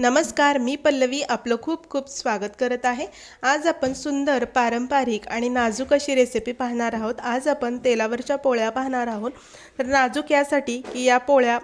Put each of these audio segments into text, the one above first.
नमस्कार मी पल्लवी आपलं खूप खूप स्वागत करत आहे. आज आपण सुंदर पारंपरिक आणि नाजूक अशी रेसिपी पाहणार आहोत. आज आपण तेलावरच्या पोळ्या पाहणार आहोत. तर नाजूक यासाठी की या पोळ्या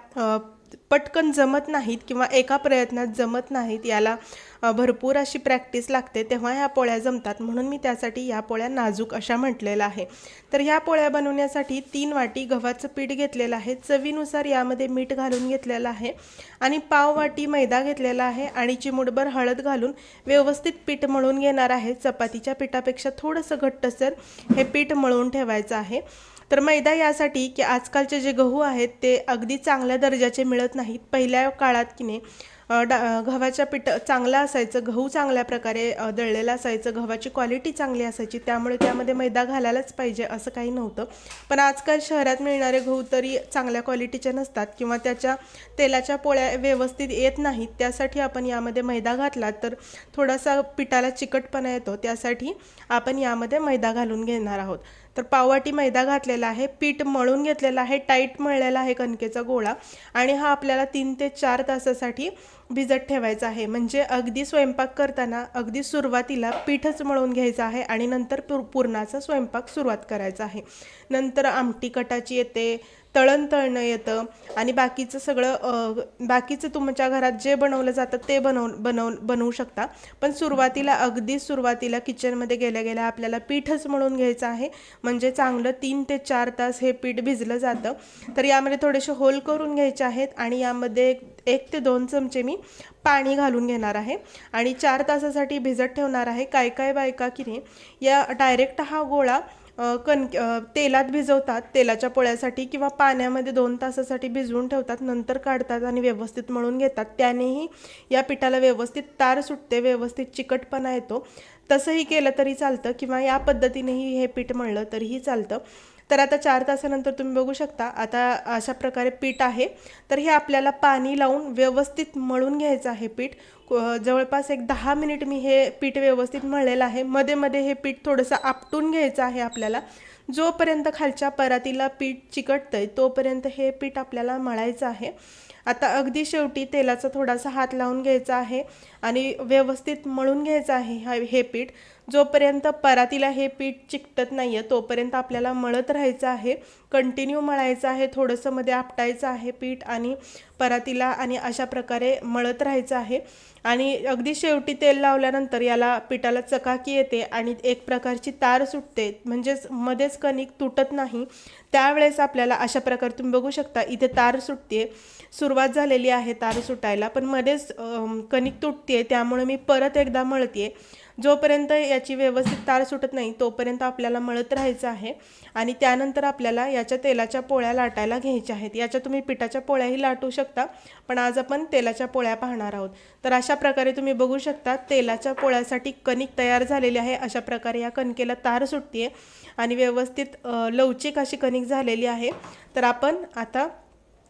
पटकन जमत नाहीत किंवा एका प्रयत्नात जमत नाहीत याला भरपूर अशी प्रॅक्टिस लागते तेव्हा ह्या पोळ्या जमतात. म्हणून मी त्यासाठी या पोळ्या नाजूक अशा म्हटलेलं आहे. तर ह्या पोळ्या बनवण्यासाठी तीन वाटी गव्हाचं पीठ घेतलेलं आहे. चवीनुसार यामध्ये मीठ घालून घेतलेलं आहे आणि पाव वाटी मैदा घेतलेला आहे आणि चिमुटभर हळद घालून व्यवस्थित पीठ मळून घेणार आहे. चपातीच्या पिठापेक्षा थोडंसं घट्टसर हे पीठ मळून ठेवायचं आहे. तर मैदा यासाठी की आजकालचे जे गहू आहेत ते अगदी चांगल्या दर्जाचे मिळत नाहीत. पहिल्या काळात की नाही डा गव्हाच्या पीठ चांगलं असायचं गहू चांगल्या प्रकारे दळलेलं असायचं गव्हाची क्वालिटी चांगली असायची त्यामुळे त्यामध्ये मैदा घालायलाच पाहिजे असं काही नव्हतं. पण आजकाल शहरात मिळणारे गहू तरी चांगल्या क्वालिटीचे नसतात किंवा त्याच्या तेलाच्या पोळ्या व्यवस्थित येत नाहीत त्यासाठी आपण यामध्ये मैदा घातला तर थोडासा पिठाला चिकटपणा येतो त्यासाठी आपण यामध्ये मैदा घालून घेणार आहोत. तर पाववाटी मैदा घातलेला आहे पीठ मळून घेतलेला आहे टाईट मळलेला आहे कणकेचा गोळा आणि हा आपल्याला तीन ते चार तासासाठी भिजत ठेवायचं आहे. म्हणजे अगदी स्वयंपाक करताना अगदी सुरुवातीला पीठच मळून घ्यायचं आहे आणि नंतर पुर पुरणाचा स्वयंपाक सुरुवात करायचा आहे. नंतर आमटी कटाची येते तळण तळणं येतं आणि बाकीचं सगळं बाकीचं तुमच्या घरात जे बनवलं जातं ते बनव बनव बनवू शकता. पण सुरुवातीला अगदी सुरुवातीला किचनमध्ये गेल्या गेल्या आपल्याला पीठच मळून घ्यायचं आहे. म्हणजे चांगलं तीन ते चार तास हे पीठ भिजलं जातं. तर यामध्ये थोडेसे होल करून घ्यायचे आहेत आणि यामध्ये एक ते दोन चमचे मी पाणी घालून घेणार आहे. आणि चार तासासाठी भिजत ठेवणार आहे. काय काय बायका की नाही या डायरेक्ट हा गोळा कण तेलात भिजवतात. तेलाच्या पोळ्यासाठी किंवा पाण्यामध्ये दोन तासासाठी भिजवून ठेवतात. नंतर काढतात आणि व्यवस्थित मळून घेतात. त्यानेही या पिठाला व्यवस्थित तार सुटते व्यवस्थित चिकटपणा येतो. तसंही केलं तरी चालतं किंवा या पद्धतीनेही हे पीठ मळलं तरीही चालतं. तर आता चार तासानंतर तुम्ही बघू शकता आता अशा प्रकारे पीठ आहे. तर हे आपल्याला पाणी लावून व्यवस्थित मळून घ्यायचं आहे पीठ. जवळपास एक दहा मिनिट मी हे पीठ व्यवस्थित मळलेलं आहे. मध्ये मध्ये हे पीठ थोडंसं आपटून घ्यायचं आहे आपल्याला. जोपर्यंत खालच्या परातीला पीठ चिकटतंय तोपर्यंत हे पीठ आपल्याला मळायचं आहे. आता अगदी शेवटी तेलाचा थोडासा हात लावून घ्यायचा आहे आणि व्यवस्थित मळून घ्यायचं आहे हा हे पीठ. जोपर्यंत परातीला हे पीठ चिकटत नाही आहे तोपर्यंत आपल्याला मळत राहायचं आहे कंटिन्यू मळायचं आहे थोडंसं मध्ये आपटायचं आहे पीठ आणि परातीला आणि अशा प्रकारे मळत राहायचं आहे. आणि अगदी शेवटी तेल लावल्यानंतर याला पिठाला चकाकी येते आणि एक प्रकारची तार सुटते. म्हणजेच मध्येच कणिक तुटत नाही. त्यावेळेस आपल्याला अशा प्रकारे तुम्ही बघू शकता इथे तार सुटते सुरुवात झालेली आहे तार सुटायला पण मध्येच कणिक तुटते त्यामुळे मी परत एकदा मळते जोपर्यंत याची व्यवस्थित तार सुटत नाही तोपर्यंत आपल्याला मळत राहायचं आहे आणि त्यानंतर आपल्याला याच्या तेलाच्या पोळ्या लाटायला घ्यायच्या आहेत. याच्या तुम्ही पिठाच्या पोळ्याही लाटू शकता पण आज आपण तेलाच्या पोळ्या पाहणार आहोत. तर अशा प्रकारे तुम्ही बघू शकता तेलाच्या पोळ्यासाठी कणिक तयार झालेली आहे. अशा प्रकारे या कणकेला तार सुटते आणि व्यवस्थित लवचिक अशी कणिक झालेली आहे. तर आपण आता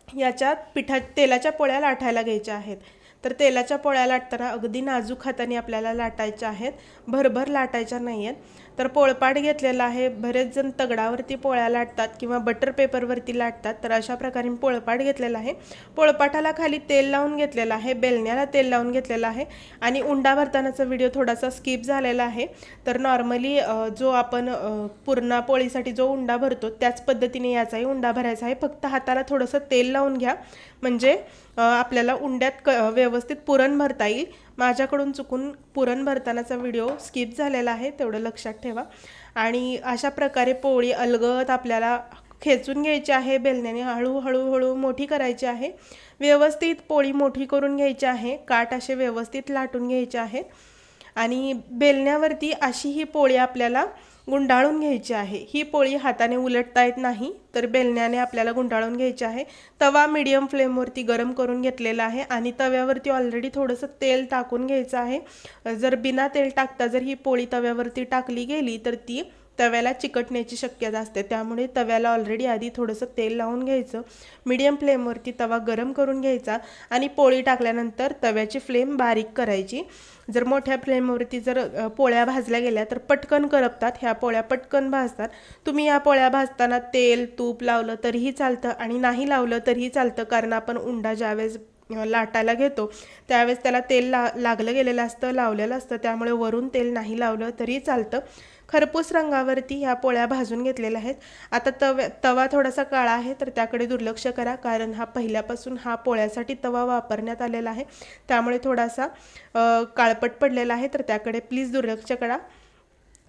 याच्यात पिठा तेलाच्या पोळ्या लाटायला घ्यायच्या आहेत. तर तेलाच्या पोळ्या लाटताना अगदी नाजूक हाताने आपल्याला लाटायच्या आहेत. भरभर लाटायच्या नाही आहेत तर पोळपाट घेतलेला आहे. बरेच जण तगडावरती पोळ्या लाटतात किंवा बटर पेपरवरती लाटतात. तर अशा प्रकारे मी पोळपाट घेतलेला आहे. पोळपाटाला खाली तेल लावून घेतलेलं आहे. बेलण्याला तेल लावून घेतलेलं आहे. आणि उंडा भरतानाचा व्हिडिओ थोडासा स्किप झालेला आहे. तर नॉर्मली जो आपण पूर्ण पुरणापोळीसाठी जो उंडा भरतो त्याच पद्धतीने याचाही उंडा भरायचा आहे. फक्त हाताला थोडंसं तेल लावून घ्या. म्हणजे आपल्याला उंड्यात क व्यवस्थित पुरण भरता येईल. माझ्याकडून चुकून पुरण भरतानाचा व्हिडिओ स्किप झालेला आहे तेवढं लक्षात ठेवा. आणि अशा प्रकारे पोळी अलगद आपल्याला खेचून घ्यायची आहे बेलण्याने हळूहळू हळू मोठी करायची आहे. व्यवस्थित पोळी मोठी करून घ्यायची आहे काट असे व्यवस्थित लाटून घ्यायचे आहेत. आणि बेलण्यावरती अशी ही पोळी आपल्याला गुंडाळून घ्यायची आहे. ही पोळी हाताने उलटता येत नाही तर बेलण्याने आपल्याला गुंडाळून घ्यायची आहे. तवा मीडियम फ्लेमवरती गरम करून घेतलेला आहे आणि तव्यावरती ऑलरेडी थोडंसं तेल टाकून घ्यायचं आहे. जर बिना तेल टाकता जर ही पोळी तव्यावरती टाकली गेली तर ती तव्याला चिकटण्याची शक्यता असते. त्यामुळे तव्याला ऑलरेडी आधी थोडंसं तेल लावून घ्यायचं. मीडियम फ्लेमवरती तवा गरम करून घ्यायचा आणि पोळी टाकल्यानंतर तव्याची फ्लेम बारीक करायची. जर मोठ्या फ्लेमवरती जर पोळ्या भाजल्या गेल्या तर पटकन करपतात. ह्या पोळ्या पटकन भाजतात. तुम्ही या पोळ्या भाजताना तेल तूप लावलं तरीही चालतं आणि नाही लावलं तरीही चालतं. कारण आपण उंडा ज्यावेळेस लाटायला घेतो त्यावेळेस त्याला तेल ला लागलं गेलेलं असतं लावलेलं असतं. त्यामुळे वरून तेल नाही लावलं तरी चालतं. खरपूस रंगावरती ह्या पोळ्या भाजून घेतलेल्या आहेत. आता तव्या तवा थोडासा काळा आहे तर त्याकडे दुर्लक्ष करा कारण हा पहिल्यापासून हा पोळ्यासाठी तवा वापरण्यात आलेला आहे. त्यामुळे थोडासा काळपट पडलेला आहे तर त्याकडे प्लीज दुर्लक्ष करा.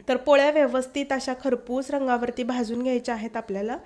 तर पोळ्या व्यवस्थित अशा खरपूस रंगावरती भाजून घ्यायच्या आहेत आपल्याला.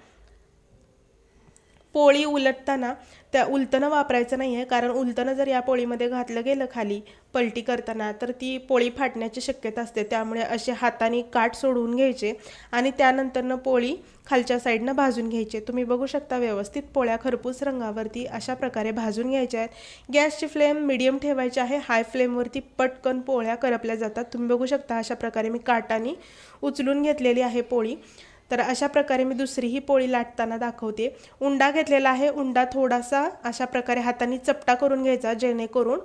पोळी उलटताना त्या उलटणं वापरायचं नाही आहे कारण उलटणं जर या पोळीमध्ये घातलं गेलं खाली पलटी करताना तर ती पोळी फाटण्याची शक्यता असते. त्यामुळे असे हाताने काठ सोडवून घ्यायचे आणि त्यानंतरनं पोळी खालच्या साईडनं भाजून घ्यायचे. तुम्ही बघू शकता व्यवस्थित पोळ्या खरपूस रंगावरती अशा प्रकारे भाजून घ्यायच्या आहेत. गॅसची फ्लेम मिडियम ठेवायची आहे. हाय फ्लेमवरती पटकन पोळ्या करपल्या जातात. तुम्ही बघू शकता अशा प्रकारे मी काटाने उचलून घेतलेली आहे पोळी. तर अशा प्रकारे मी दुसरीही पोळी लाटताना दाखवते. उंडा घेतलेला आहे. उंडा थोडासा अशा प्रकारे हाताने चपटा करून घ्यायचा जेणेकरून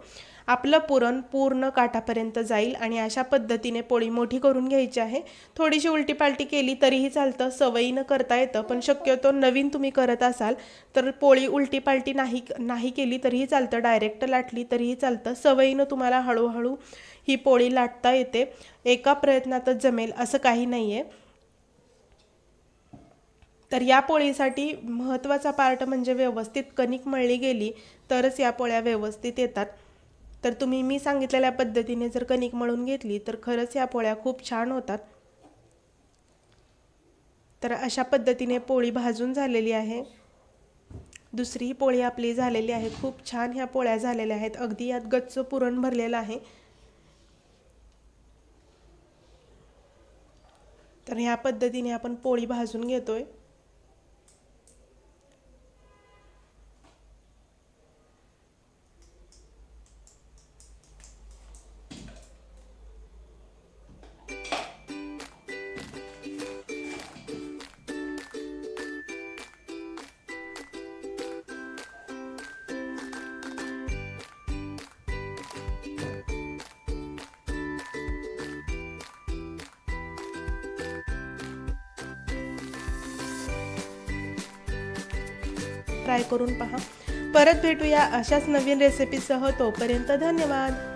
आपलं पुरण पूर्ण काठापर्यंत जाईल आणि अशा पद्धतीने पोळी मोठी करून घ्यायची आहे. थोडीशी उलटी पालटी केली तरीही चालतं सवयीनं करता येतं पण शक्यतो नवीन तुम्ही करत असाल तर पोळी उलटी पालटी नाही नाही केली तरीही चालतं डायरेक्ट लाटली तरीही चालतं सवयीनं तुम्हाला हळूहळू ही पोळी लाटता येते. एका प्रयत्नातच जमेल असं काही नाही आहे तर या पोळीसाठी महत्त्वाचा पार्ट म्हणजे व्यवस्थित कणिक मळली गेली तरच या पोळ्या व्यवस्थित येतात. तर तुम्ही मी सांगितलेल्या पद्धतीने जर कणिक मळून घेतली तर खरंच या पोळ्या खूप छान होतात. तर अशा पद्धतीने पोळी भाजून झालेली आहे. दुसरी पोळी आपली झालेली आहे. खूप छान ह्या पोळ्या झालेल्या आहेत. अगदी यात गच्च पुरण भरलेलं आहे. तर ह्या पद्धतीने आपण पोळी भाजून घेतोय. ट्राय करून पहा. परत भेटूया अशाच नवीन रेसिपीसह तोपर्यंत धन्यवाद.